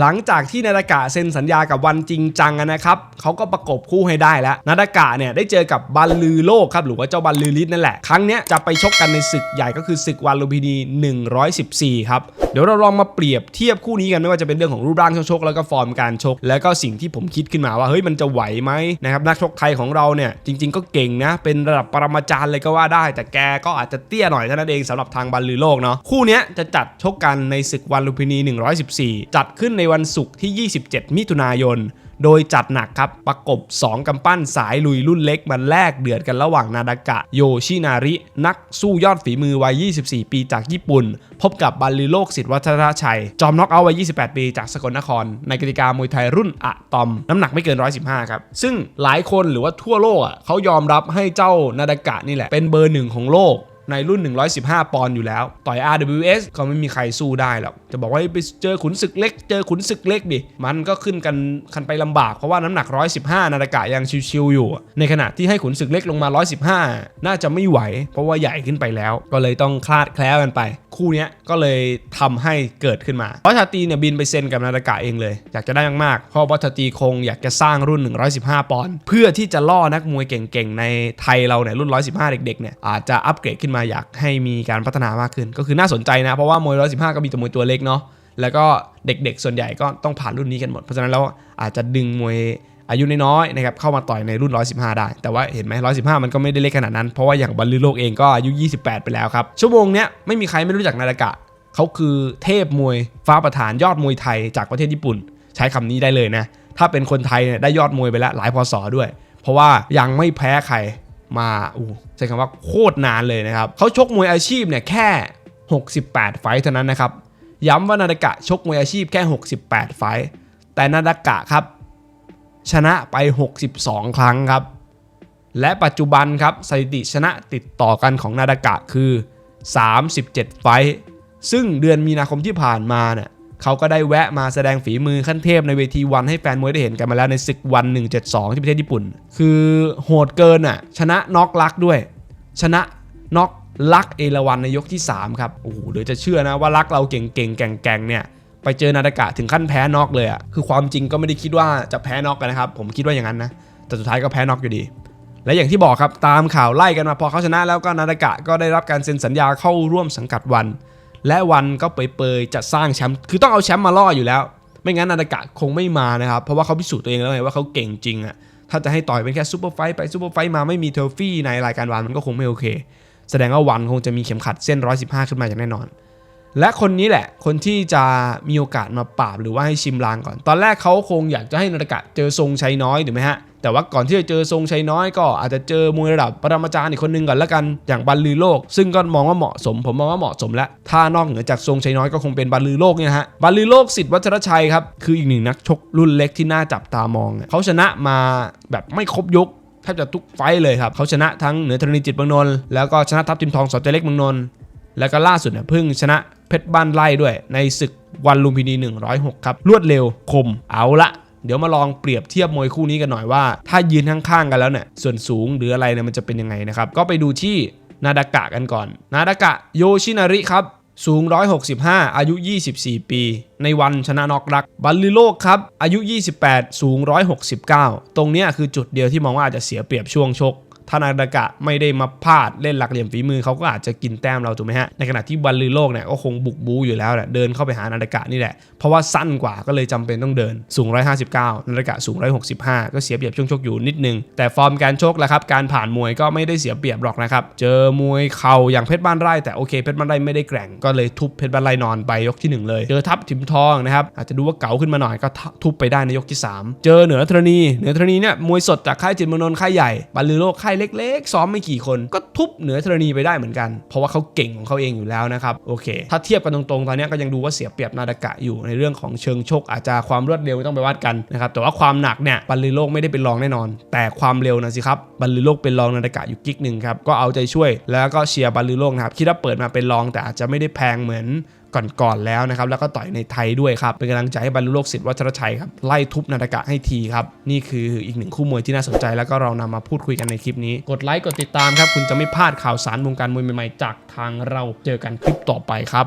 หลังจากที่นาดากะเซ็นสัญญากับวันจริงจังนะครับเขาก็ประกบคู่ให้ได้แล้วนาดากะเนี่ยได้เจอกับบัลลือโลกครับหรือว่าเจ้าบัลลือลิสนั่นแหละครั้งเนี้ยจะไปชกกันในศึกใหญ่ก็คือศึกวันลุมพินี 114 ครับ เดี๋ยวเราลองมาเปรียบเทียบคู่นี้กันไม่ว่าจะเป็นเรื่องของรูปร่างช่วงชกแล้วก็ฟอร์มการชก แล้วก็สิ่งที่ผมคิดขึ้นมาว่าเฮ้ยมันจะไหวไหมนะครับนักชกไทยของเราเนี่ยจริง ๆ ก็เก่งนะ เป็นระดับปรมาจารย์เลยก็ว่าได้ แต่แกก็อาจจะเตี้ยหน่อยเท่านั้นเองสำหรับทางบอลลือโลกเนาะคู่นี้จะจัดชกกันในศึกวันลุมพินี 114 จัดขึ้นในวันศุกร์ที่ 27 มิถุนายน โดยจัดหนักครับ ประกบ 2 กำปั้นสายลุยรุ่นเล็กมันแลกเดือดกันระหว่างนาดากะ โยชินาริ นักสู้ยอดฝีมือวัย 24 ปีจากญี่ปุ่น พบกับบัลลือโลกสิทธิวัฒนชัย จอมน็อกเอาท์วัย 28 ปีจากสกลนคร ในกติกามวยไทยรุ่นอะตอม น้ำหนักไม่เกิน 115 ครับ ซึ่งหลายคนหรือว่าทั่วโลกอะเขายอมรับให้เจ้านาดากะนี่แหละเป็นเบอร์หนึ่งของโลก ในรุ่น 115 ปอนด์อยู่แล้ว ต่อย RWS ก็ไม่มีใครสู้ได้หรอกจะบอกว่าไปเจอขุนศึกเล็ก เจอขุนศึกเล็กดิ มันก็ขึ้นกันคันไปลำบาก เพราะว่าน้ำหนัก 115 นาฬิกายังชิวๆอยู่ ในขณะที่ให้ขุนศึกเล็กลงมา 115 น่าจะไม่ไหว เพราะว่าใหญ่ขึ้นไปแล้ว ก็เลยต้องคลาดแคล้วกันไป คู่นี้ก็เลยทำให้เกิดขึ้นมาวัชาตีเนี่ยบินไปเซ็นกับนาฬิกาเองเลย อยากจะได้มากๆเพราะวัชตีคงอยากจะสร้างรุ่น 115 ปอนด์เพื่อที่จะล่อนักมวยเก่งๆ ในไทยเราเนี่ยรุ่น 115 เด็กๆเนี่ยอาจจะอัปเกรดขึ้นมาอยากให้มีการพัฒนามากขึ้น ก็คือน่าสนใจนะ เพราะว่ามวย 115 ก็มีแต่มวยตัวเล็กเนาะแล้วก็เด็กๆ ส่วนใหญ่ก็ต้องผ่านรุ่นนี้กันหมดเพราะฉะนั้นแล้วอาจจะดึงมวย อายุน้อยๆนะครับเข้ามาต่อยในรุ่น 115 ได้ แต่ว่าเห็นไหม115 มันก็ไม่ได้เล็กขนาดนั้น เพราะว่าอย่างบอลลูโลกเองก็อายุ 28 ไปแล้วครับ ชั่วโมงเนี้ยไม่มีใครไม่รู้จักนาฬิกะ เขาคือเทพมวยฟ้าประธานยอดมวยไทยจากประเทศญี่ปุ่น ใช้คำนี้ได้เลยนะ ถ้าเป็นคนไทยเนี่ยได้ยอดมวยไปแล้วหลายพศด้วย เพราะว่ายังไม่แพ้ใครมาอู้ใช้คำว่าโคตรนานเลยนะครับเขาชกมวยอาชีพเนี่ยแค่ 68 ไฟเท่านั้นนะครับย้ำว่านาดากะชกมวยอาชีพแค่ 68 ไฟแต่นาดากะครับ ชนะไป 62 ครั้งครับ และปัจจุบันครับสถิติชนะติดต่อกันของนาดากะคือ 37 ไฟซึ่งเดือนมีนาคมที่ผ่านมาเนี่ยเขาก็ได้แวะมาแสดงฝีมือขั้นเทพในเวทีวันให้แฟนมวยได้เห็นกันมาแล้วในศึกวัน 172 ที่ประเทศญี่ปุ่น คือโหดเกินอะชนะน็อกลักด้วย ชนะน็อกลักเอราวันในยกที่ 3 ครับ โอ้โหเดี๋ยวจะเชื่อนะว่าลักเราเก่งๆแก่งๆเนี่ย ไปเจอนาดากะถึงขั้นแพ้น็อกเลยอะคือความจริงก็ไม่ได้คิดว่าจะแพ้น็อกกันนะครับ ผมคิดว่าอย่างนั้นนะ แต่สุดท้ายก็แพ้น็อกอยู่ดี และอย่างที่บอกครับตามข่าวไล่กันมาพอเขาชนะแล้วก็นาดากะก็ได้รับการเซ็นสัญญาเข้าร่วมสังกัดวัน และวันก็เปยๆจะสร้างแชมป์คือต้องเอาแชมป์มาล่ออยู่แล้ว ไม่งั้นนาดากะคงไม่มานะครับเพราะว่าเขาพิสูจน์ตัวเองแล้วไงว่าเขาเก่งจริงอะถ้าจะให้ต่อยเป็นแค่ซูเปอร์ไฟต์ไปซูเปอร์ไฟต์มาไม่มีเทอร์ฟี่ในรายการวันมันก็คงไม่โอเค แสดงว่าวันคงจะมีเข็มขัดเส้น 115 ขึ้นมาอย่างแน่นอน และคนนี้แหละคนที่จะมีโอกาสมาปราบหรือว่าให้ชิมลางก่อน ตอนแรกเขาคงอยากจะให้นาฏกะเจอทรงชัยน้อยถูกไหมฮะแต่ว่าก่อนที่จะเจอทรงชัยน้อยก็อาจจะเจอมวยระดับปรมาจารย์อีกคนนึงก่อนละกันอย่างบัลลือโลก ซึ่งก็มองว่าเหมาะสม ผมมองว่าเหมาะสมแล้วถ้านอกเหนือจากทรงชัยน้อยก็คงเป็นบัลลือโลกเนี่ยฮะบัลลือโลกสิทธิ์วัชรชัยครับคืออีกหนึ่งนักชกรุ่นเล็กที่น่าจับตามองเขาชนะมาแบบไม่ครบยกแทบจะทุกไฟเลยครับเขาชนะทั้งเหนือธรณีจิตเมืองนนแล้วก็ชนะทัพทิมทองสอเจเล็กเมืองนน แล้วก็ล่าสุดเนี่ยเพิ่งชนะเพชรบ้านไล่ด้วยในศึกวันลุมพินี 106 ครับ รวดเร็วคมเอาละเดี๋ยวมาลองเปรียบเทียบมวยคู่นี้กันหน่อยว่า ถ้ายืนข้างๆกันแล้วเนี่ยส่วนสูงหรืออะไรเนี่ยมันจะเป็นยังไงนะครับ ก็ไปดูที่นาดากะกันก่อน นาดากะโยชินาริครับ สูง 165 อายุ 24 ปี ในวันชนะน็อกรักบัลลิโลกครับ อายุ 28 สูง 169 ตรงนี้คือจุดเดียวที่มองว่าอาจจะเสียเปรียบช่วงชก ถ้านาดากะไม่ได้มาพลาดเล่นหลักเหลี่ยมฝีมือเขาก็อาจจะกินแต้มเราถูกไหมฮะในขณะที่บัลลือโลกเนี่ยก็คงบุกบูอยู่แล้วแหละเดินเข้าไปหานาดากะนี่แหละเพราะว่าสั้นกว่าก็เลยจำเป็นต้องเดินสูง 159 นาดากะสูง 165 ก็เสียเปรียบช่วงชกอยู่นิดนึง แต่ฟอร์มการชกละครับการผ่านมวยก็ไม่ได้เสียเปรียบหรอกนะครับเจอมวยเข่าอย่างเพชรบ้านไร่แต่โอเคเพชรบ้านไร่ไม่ได้แกร่งก็เลยทุบเพชรบ้านไร่นอนไปยกที่หนึ่งเลย เจอทับทิมทองนะครับอาจจะดูว่าเก๋าขึ้นมาหน่อยก็ทุบไปได้ในยกที่สามเจอเหนือธรณีเหนือธรณีเนี่ยมวยสดจากค่ายจิตมนนค่ายใหญ่บัลลือโลกค่ายเล็ก ๆ ซ้อมไม่กี่คนก็ทุบเหนือธรณีไปได้เหมือนกัน เพราะว่าเขาเก่งของเขาเองอยู่แล้วนะครับโอเค ถ้าเทียบกันตรงๆ ตอนนี้ก็ยังดูว่าเสียเปรียบนาดากะอยู่ในเรื่องของเชิงชกอาจจะความรวดเร็วไม่ต้องไปวัดกันนะครับแต่ว่าความหนักเนี่ยบัลลือโลกไม่ได้เป็นรองแน่นอน แต่ความเร็วนะสิครับบัลลือโลกเป็นรองนาดากะอยู่กิ๊กหนึ่งครับก็เอาใจช่วย แล้วก็เชียร์บัลลือโลกนะครับคิดว่าเปิดมาเป็นรองแต่อาจจะไม่ได้แพงเหมือน ก่อนๆแล้วนะครับ แล้วก็ต่อยในไทยด้วยครับ เป็นกำลังใจให้บรรลุโลกสิทธิ์วัชรชัยครับ ไล่ทุบนาฏกะให้ทีครับ นี่คืออีกหนึ่งคู่มวยที่น่าสนใจ แล้วก็เรานำมาพูดคุยกันในคลิปนี้ กดไลค์กดติดตามครับ คุณจะไม่พลาดข่าวสารวงการมวยใหม่ๆจากทางเราเจอกันคลิปต่อไปครับ